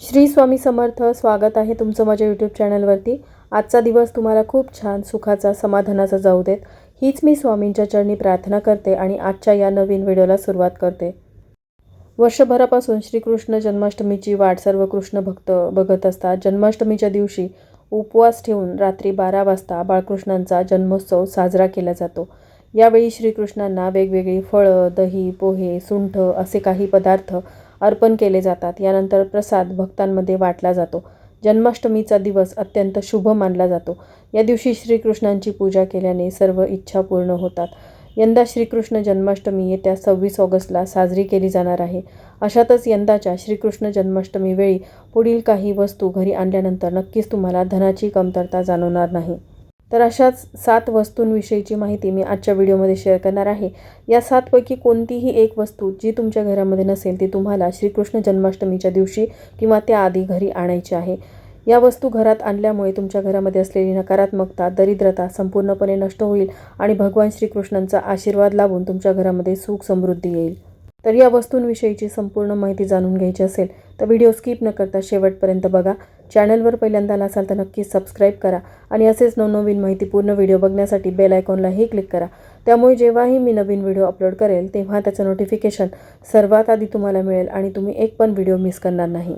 श्री स्वामी समर्थ स्वागत आहे तुमचं माझ्या यूट्यूब चॅनलवरती आजचा दिवस तुम्हाला खूप छान सुखाचा समाधानाचा जाऊ देत. हीच मी स्वामींच्या चरणी प्रार्थना करते आणि आजच्या या नवीन व्हिडिओला सुरुवात करते. वर्षभरापासून श्रीकृष्ण जन्माष्टमीची वाट सर्व कृष्ण भक्त बघत असतात. जन्माष्टमीच्या दिवशी उपवास ठेवून रात्री बारा वाजता बाळकृष्णांचा जन्मोत्सव साजरा केला जातो. यावेळी श्रीकृष्णांना वेगवेगळी फळं दही पोहे सुंठ असे काही पदार्थ अर्पण केले जातात. यानंतर प्रसाद भक्तांमध्ये वाटला जातो. जन्माष्टमीचा दिवस अत्यंत शुभ मानला जातो. या दिवशी श्रीकृष्णांची पूजा केल्याने सर्व इच्छा पूर्ण होतात. यंदा श्रीकृष्ण जन्माष्टमी येत्या सव्वीस ऑगस्टला साजरी केली जाणार आहे. अशातच यंदाच्या श्रीकृष्ण जन्माष्टमीवेळी पुढील काही वस्तू घरी आणल्यानंतर नक्कीच तुम्हाला धनाची कमतरता जाणवणार नाही. तर अशाच सात वस्तूंविषयीची माहिती मी आजच्या व्हिडिओमध्ये शेअर करणार आहे. या सातपैकी कोणतीही एक वस्तू जी तुमच्या घरामध्ये नसेल ती तुम्हाला श्रीकृष्ण जन्माष्टमीच्या दिवशी किंवा त्याआधी घरी आणायची आहे. या वस्तू घरात आणल्यामुळे तुमच्या घरामध्ये असलेली नकारात्मकता दरिद्रता संपूर्णपणे नष्ट होईल आणि भगवान श्रीकृष्णांचा आशीर्वाद लाभून तुमच्या घरामध्ये सुख समृद्धी येईल. तर या वस्तूंविषयीची संपूर्ण माहिती जाणून घ्यायची असेल तर व्हिडिओ स्किप न करता शेवटपर्यंत बघा. चॅनलवर पहिल्यांदा आला असाल तर नक्कीच सबस्क्राईब करा आणि असेच नवनवीन माहितीपूर्ण व्हिडिओ बघण्यासाठी बेल आयकॉनलाही क्लिक करा. त्यामुळे जेव्हाही मी नवीन व्हिडिओ अपलोड करेल तेव्हा त्याचं नोटिफिकेशन सर्वात आधी तुम्हाला मिळेल आणि तुम्ही एक पण व्हिडिओ मिस करणार नाही.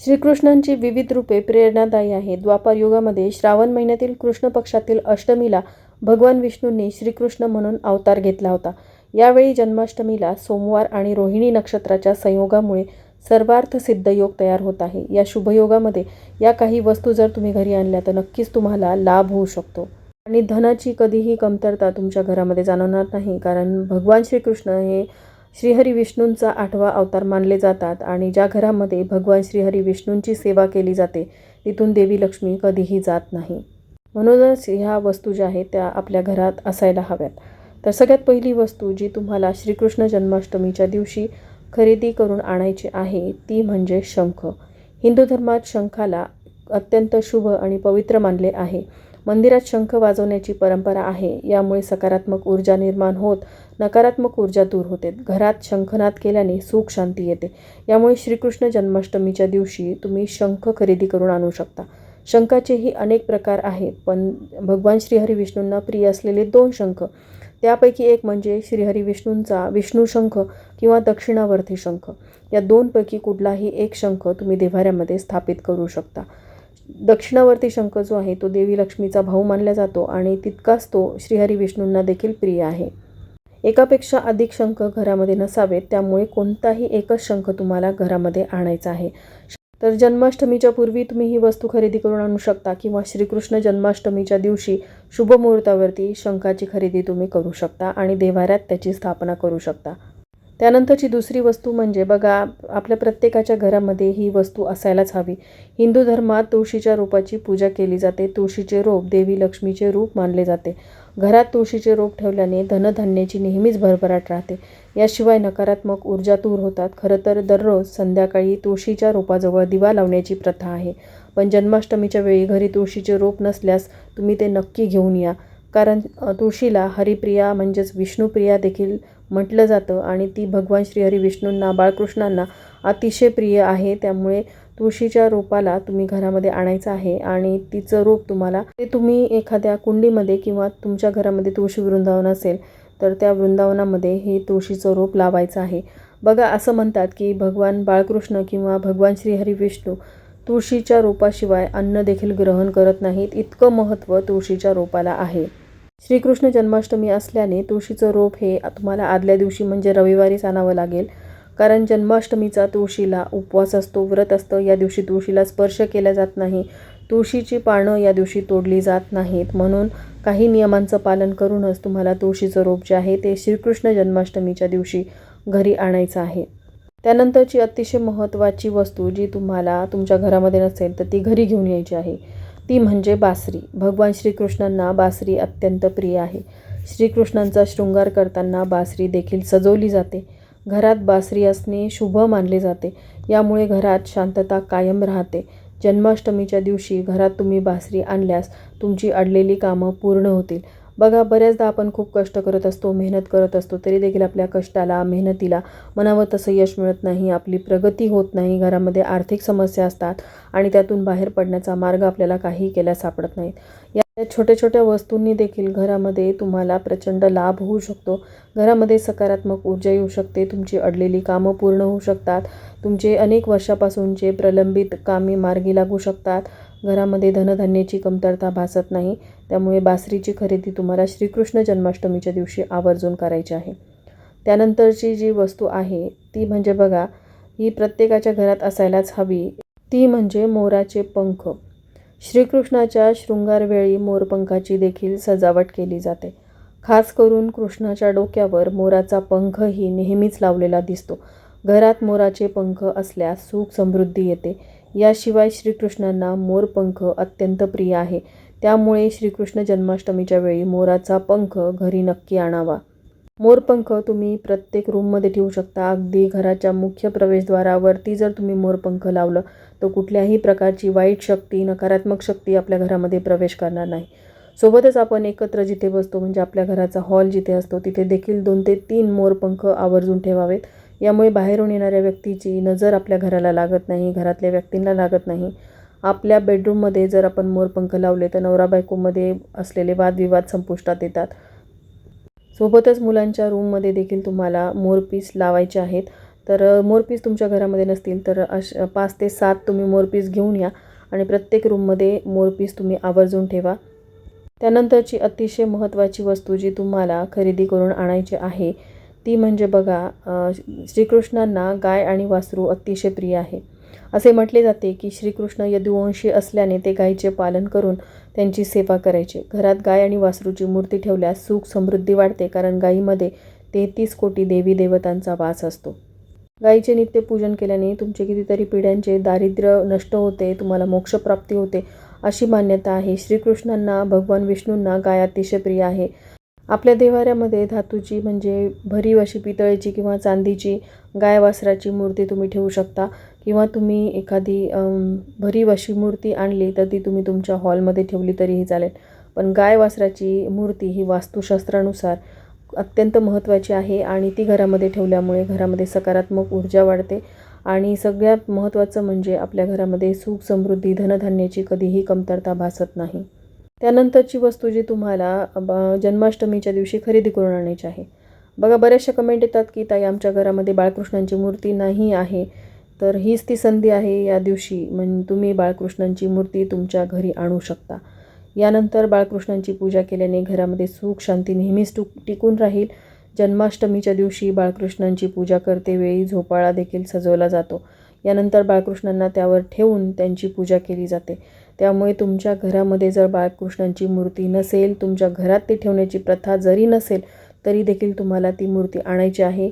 श्रीकृष्णांची विविध रूपे प्रेरणादायी आहेत. द्वापार युगामध्ये श्रावण महिन्यातील कृष्ण पक्षातील अष्टमीला भगवान विष्णूंनी श्रीकृष्ण म्हणून अवतार घेतला होता. यावेळी जन्माष्टमीला सोमवार आणि रोहिणी नक्षत्राच्या संयोगामुळे सर्वार्थ सिद्ध योग तयार होत आहे. या शुभयोगामध्ये या काही वस्तू जर तुम्ही घरी आणल्या तर नक्कीच तुम्हाला लाभ होऊ शकतो. आणि धनाची कधीही कमतरता तुमच्या घरामध्ये जाणवणार नाही कारण भगवान श्रीकृष्ण हे श्रीहरी विष्णूंचा आठवा अवतार मानले जातात आणि ज्या घरामध्ये भगवान श्रीहरी विष्णूंची सेवा केली जाते तिथून देवी लक्ष्मी कधीही जात नाही. म्हणूनच ह्या वस्तू ज्या आहेत त्या आपल्या घरात असायला हव्यात. तर सगळ्यात पहिली वस्तू जी तुम्हाला श्रीकृष्ण जन्माष्टमीच्या दिवशी खरेदी करून आणायची आहे ती म्हणजे शंख. हिंदू धर्मात शंखाला अत्यंत शुभ आणि पवित्र मानले आहे. मंदिरात शंख वाजवण्याची परंपरा आहे. यामुळे सकारात्मक ऊर्जा निर्माण होत नकारात्मक ऊर्जा दूर होते. घरात शंखनाद केल्याने सुख शांती येते. यामुळे श्रीकृष्ण जन्माष्टमीच्या दिवशी तुम्ही शंख खरेदी करून आणू शकता. शंखाचेही अनेक प्रकार आहेत पण भगवान श्रीहरी विष्णूंना प्रिय असलेले दोन शंख. त्यापैकी एक म्हणजे श्रीहरी विष्णूंचा विष्णू शंख किंवा दक्षिणावर्ती शंख. या दोनपैकी कुठलाही एक शंख तुम्ही देव्हाऱ्यामध्ये स्थापित करू शकता. दक्षिणावर्ती शंख जो आहे तो देवी लक्ष्मीचा भाऊ मानला जातो आणि तितकाच तो श्रीहरी विष्णूंना देखील प्रिय आहे. एकापेक्षा अधिक शंख घरामध्ये नसावेत त्यामुळे कोणताही एकच शंख तुम्हाला घरामध्ये आणायचा आहे. तर जन्माष्टमीच्या पूर्वी तुम्ही ही वस्तू खरेदी करून आणू शकता किंवा श्रीकृष्ण जन्माष्टमीच्या दिवशी शुभ मुहूर्तावरती शंखाची खरेदी तुम्ही करू शकता आणि देवाऱ्यात त्याची स्थापना करू शकता. त्यानंतरची दुसरी वस्तू म्हणजे बघा आपल्या प्रत्येकाच्या घरामध्ये ही वस्तू असायलाच हवी. हिंदू धर्मात तुळशीच्या रोपाची पूजा केली जाते. तुळशीचे रोप देवी लक्ष्मीचे रूप मानले जाते. घरात तुळशीचे रोप ठेवल्याने धनधान्याची नेहमीच भरभराट राहते. याशिवाय नकारात्मक ऊर्जा दूर होतात. खरं तर दररोज संध्याकाळी तुळशीच्या रोपाजवळ दिवा लावण्याची प्रथा आहे. पण जन्माष्टमीच्या वेळी घरी तुळशीचे रोप नसल्यास तुम्ही ते नक्की घेऊन या. कारण तुळशीला हरिप्रिया म्हणजेच विष्णुप्रिया देखील म्हटलं जातं. आणि ती भगवान श्रीहरी विष्णूंना बाळकृष्णांना अतिशय प्रिय आहे. त्यामुळे तुळशीच्या रोपाला तुम्ही घरामध्ये आणायचं आहे आणि तिचं रोप तुम्हाला ते तुम्ही एखाद्या कुंडीमध्ये किंवा तुमच्या घरामध्ये तुळशी वृंदावन असेल तर त्या वृंदावनामध्ये हे तुळशीचं रोप लावायचं आहे. बघा असं म्हणतात की भगवान बाळकृष्ण किंवा भगवान श्रीहरी विष्णू तुळशीच्या रोपाशिवाय अन्न देखील ग्रहण करत नाहीत. इतकं महत्त्व तुळशीच्या रोपाला आहे. श्रीकृष्ण जन्माष्टमी असल्याने तुळशीचं रोप हे तुम्हाला आदल्या दिवशी म्हणजे रविवारीच आणावं लागेल. कारण जन्माष्टमीचा तुळशीला उपवास असतो व्रत असतं. या दिवशी तुळशीला स्पर्श केला जात नाही. तुळशीची पानं या दिवशी तोडली जात नाहीत. म्हणून काही नियमांचं पालन करूनच तुम्हाला तुळशीचं रोप जे आहे ते श्रीकृष्ण जन्माष्टमीच्या दिवशी घरी आणायचं आहे. त्यानंतरची अतिशय महत्त्वाची वस्तू जी तुम्हाला तुमच्या घरामध्ये नसेल तर ती घरी घेऊन यायची आहे. ती म्हणजे बासरी. भगवान श्रीकृष्णांना बासरी अत्यंत प्रिय आहे. श्रीकृष्णांचा शृंगार करताना बासरी देखील सजवली जाते. घरात बासरी असणे शुभ मानले जाते. यामुळे घरात शांतता कायम राहते. जन्माष्टमीच्या दिवशी घरात तुम्ही बासरी आणल्यास तुमची अडलेली कामं पूर्ण होतील. बघा बऱ्याचदा आपण खूप कष्ट करत असतो मेहनत करत असतो तरी देखील आपल्या कष्टाला मेहनतीला मनावं तसं यश मिळत नाही आपली प्रगती होत नाही घरामध्ये आर्थिक समस्या असतात आणि त्यातून बाहेर पडण्याचा मार्ग आपल्याला काही केल्यास सापडत नाहीत. या छोट्या छोट्या वस्तूंनी देखील घरामध्ये तुम्हाला प्रचंड लाभ होऊ शकतो. घरामध्ये सकारात्मक ऊर्जा येऊ शकते तुमची अडलेली कामं पूर्ण होऊ शकतात तुमचे अनेक वर्षापासूनचे प्रलंबित कामे मार्गी लागू शकतात घरामध्ये धनधान्याची कमतरता भासत नाही. त्यामुळे बासरीची खरेदी तुम्हाला श्रीकृष्ण जन्माष्टमीच्या दिवशी आवर्जून करायची आहे. त्यानंतरची जी वस्तू आहे ती म्हणजे बघा ही प्रत्येकाच्या घरात असायलाच हवी. ती म्हणजे मोराचे पंख. श्रीकृष्णाच्या शृंगारवेळी मोरपंखाची देखील सजावट केली जाते. खास करून कृष्णाच्या डोक्यावर मोराचा पंखही नेहमीच लावलेला दिसतो. घरात मोराचे पंख असल्यास सुख समृद्धी येते. याशिवाय श्रीकृष्णांना मोरपंख अत्यंत प्रिय आहे. त्यामुळे श्रीकृष्ण जन्माष्टमीच्या वेळी मोराचा पंख घरी नक्की आणावा. मोरपंख तुम्ही प्रत्येक रूममध्ये ठेवू शकता. अगदी घराच्या मुख्य प्रवेशद्वारावरती जर तुम्ही मोरपंख लावलं तर कुठल्याही प्रकारची वाईट शक्ती नकारात्मक शक्ती आपल्या घरामध्ये प्रवेश करणार नाही. सोबतच आपण एकत्र जिथे बसतो म्हणजे आपल्या घराचा हॉल जिथे असतो तिथे देखील दोन ते तीन मोरपंख आवर्जून ठेवावेत. यामुळे बाहेरून येणाऱ्या व्यक्तीची नजर आपल्या घराला लागत नाही घरातल्या व्यक्तींना लागत नाही. आपल्या बेडरूममध्ये जर आपण मोरपंख लावले तर नवरा बायकोमध्ये असलेले वादविवाद संपुष्टात येतात. सोबतच मुलांच्या रूममध्ये देखील तुम्हाला मोरपीस लावायचे आहेत. तर मोरपीस तुमच्या घरामध्ये नसतील तर अश पाच ते सात तुम्ही मोरपीस घेऊन या आणि प्रत्येक रूममध्ये मोरपीस तुम्ही आवर्जून ठेवा. त्यानंतरची अतिशय महत्त्वाची वस्तू जी तुम्हाला खरेदी करून आणायची आहे ती म्हणजे बघा श्रीकृष्णांना गाय आणि वासरू अतिशय प्रिय आहे. असे म्हटले जाते की श्रीकृष्ण यदुवंशी असल्याने ते गायीचे पालन करून त्यांची सेवा करायचे. घरात गाय आणि वासरूची मूर्ती ठेवल्यास सुख समृद्धी वाढते कारण गायीमध्ये तेहतीस कोटी देवी देवतांचा वास असतो. गायीचे नित्य पूजन केल्याने तुमचे कितीतरी पिढ्यांचे दारिद्र्य नष्ट होते तुम्हाला मोक्षप्राप्ती होते अशी मान्यता आहे. श्रीकृष्णांना भगवान विष्णूंना गाय अतिशय प्रिय आहे. आपल्या देवाऱ्यामध्ये धातूची म्हणजे भरीव अशी पितळेची किंवा चांदीची गाय वासराची मूर्ती तुम्ही ठेवू शकता. किंवा तुम्ही एखादी भरीव अशी मूर्ती आणली तर ती तुम्ही तुमच्या हॉलमध्ये ठेवली तरीही चालेल. पण गाय वासराची मूर्ती ही वास्तुशास्त्रानुसार अत्यंत महत्त्वाची आहे आणि ती घरामध्ये ठेवल्यामुळे घरामध्ये सकारात्मक ऊर्जा वाढते. आणि सगळ्यात महत्त्वाचं म्हणजे आपल्या घरामध्ये सुख समृद्धी धनधान्याची कधीही कमतरता भासत नाही. त्यानंतरची वस्तू जी तुम्हाला जन्माष्टमीच्या दिवशी खरेदी करून आणायची आहे. बघा बऱ्याचशा कमेंट येतात की ताई आमच्या घरामध्ये बाळकृष्णांची मूर्ती नाही आहे. तर हीच ती संधी आहे या दिवशी. म्हणजे तुम्ही बाळकृष्णांची मूर्ती तुमच्या घरी आणू शकता. यानंतर बाळकृष्णांची पूजा केल्याने घरामध्ये सुख शांती नेहमीच टू टिकून राहील. जन्माष्टमीच्या दिवशी बाळकृष्णांची पूजा करतेवेळी झोपाळा देखील सजवला जातो. यानंतर बाळकृष्णांना त्यावर ठेवून त्यांची पूजा केली जाते. त्यामुळे तुमच्या घरामध्ये जर बाळकृष्णांची मूर्ती नसेल तुमच्या घरात ती ठेवण्याची प्रथा जरी नसेल तरी देखील तुम्हाला ती मूर्ती आणायची आहे.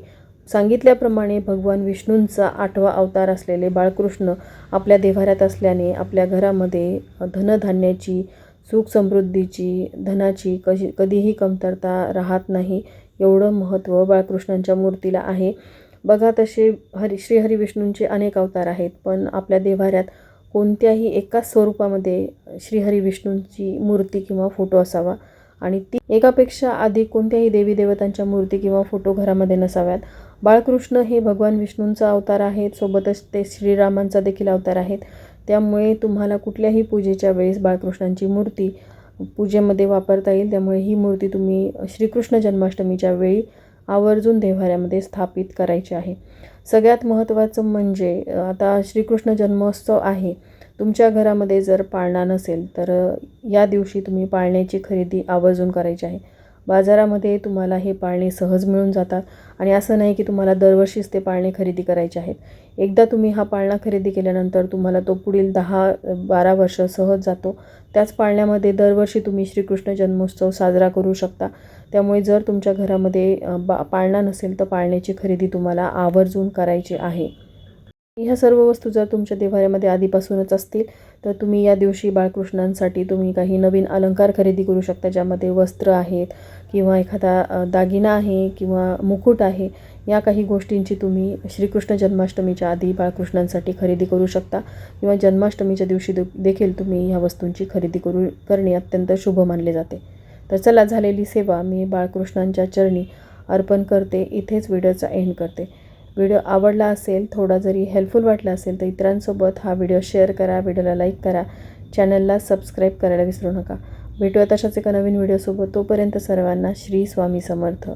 सांगितल्याप्रमाणे भगवान विष्णूंचा आठवा अवतार असलेले बाळकृष्ण आपल्या देवाऱ्यात असल्याने आपल्या घरामध्ये धनधान्याची सुख समृद्धीची धनाची कशी कधीही कमतरता राहत नाही. एवढं महत्त्व बाळकृष्णांच्या मूर्तीला आहे. बघा तसे हरी श्री हरिविष्णूंचे अनेक अवतार आहेत पण आपल्या देवाऱ्यात कोणत्याही एकाच स्वरूपामध्ये श्रीहरी विष्णूंची मूर्ती किंवा फोटो असावा. आणि ती एकापेक्षा अधिक कोणत्याही देवी देवतांच्या मूर्ती किंवा फोटो घरामध्ये नसाव्यात. बाळकृष्ण हे भगवान विष्णूंचा अवतार आहेत सोबतच ते श्रीरामांचा देखील अवतार आहेत. त्यामुळे तुम्हाला कुठल्याही पूजेच्या वेळेस बाळकृष्णांची मूर्ती पूजेमध्ये वापरता येईल. त्यामुळे ही मूर्ती तुम्ही श्रीकृष्ण जन्माष्टमीच्या वेळी आवर्जून देव्हाऱ्यामध्ये स्थापित करायची आहे. सगळ्यात महत्त्वाचं म्हणजे आता श्रीकृष्ण जन्मोत्सव आहे. तुमच्या घरामध्ये जर पाळणा नसेल तर या दिवशी तुम्ही पाळण्याची खरेदी आवर्जून करायची आहे. बाजारामध्ये तुम्हाला हे पाळणे सहज मिळून जातात आणि असं नाही की तुम्हाला दरवर्षीच ते पाळणे खरेदी करायचे आहेत. एकदा तुम्ही हा पाळणा खरेदी केल्यानंतर तुम्हाला तो पुढील दहा बारा वर्ष सहज जातो. त्याच पाळण्यामध्ये दरवर्षी तुम्ही श्रीकृष्ण जन्मोत्सव साजरा करू शकता. त्यामुळे जर तुमच्या घरामध्ये बा पाळणा नसेल तर पाळण्याची खरेदी तुम्हाला आवर्जून करायची आहे. ह्या सर्व वस्तू जर तुमच्या देवाऱ्यामध्ये आधीपासूनच असतील तर तुम्ही या दिवशी बाळकृष्णांसाठी तुम्ही काही नवीन अलंकार खरेदी करू शकता ज्यामध्ये वस्त्र आहेत किंवा एखादा दागिना आहे किंवा मुकुट आहे या काही गोष्टींची तुम्ही श्रीकृष्ण जन्माष्टमीच्या आधी बाळकृष्णांसाठी खरेदी करू शकता किंवा जन्माष्टमीच्या दिवशी देखील तुम्ही ह्या वस्तूंची खरेदी करू करणे अत्यंत शुभ मानले जाते. तर चला झालेली सेवा मी बाळकृष्णांच्या चरणी अर्पण करते इथेच व्हिडिओचा एंड करते. व्हिडिओ आवडला असेल थोडा जरी हेल्पफुल वाटला असेल तर इतरांसोबत हा व्हिडिओ शेअर करा व्हिडिओला लाईक करा चॅनलला सबस्क्राईब करायला विसरू नका. भेटूया तशाच एका नवीन व्हिडिओसोबत. तोपर्यंत सर्वांना श्री स्वामी समर्थ.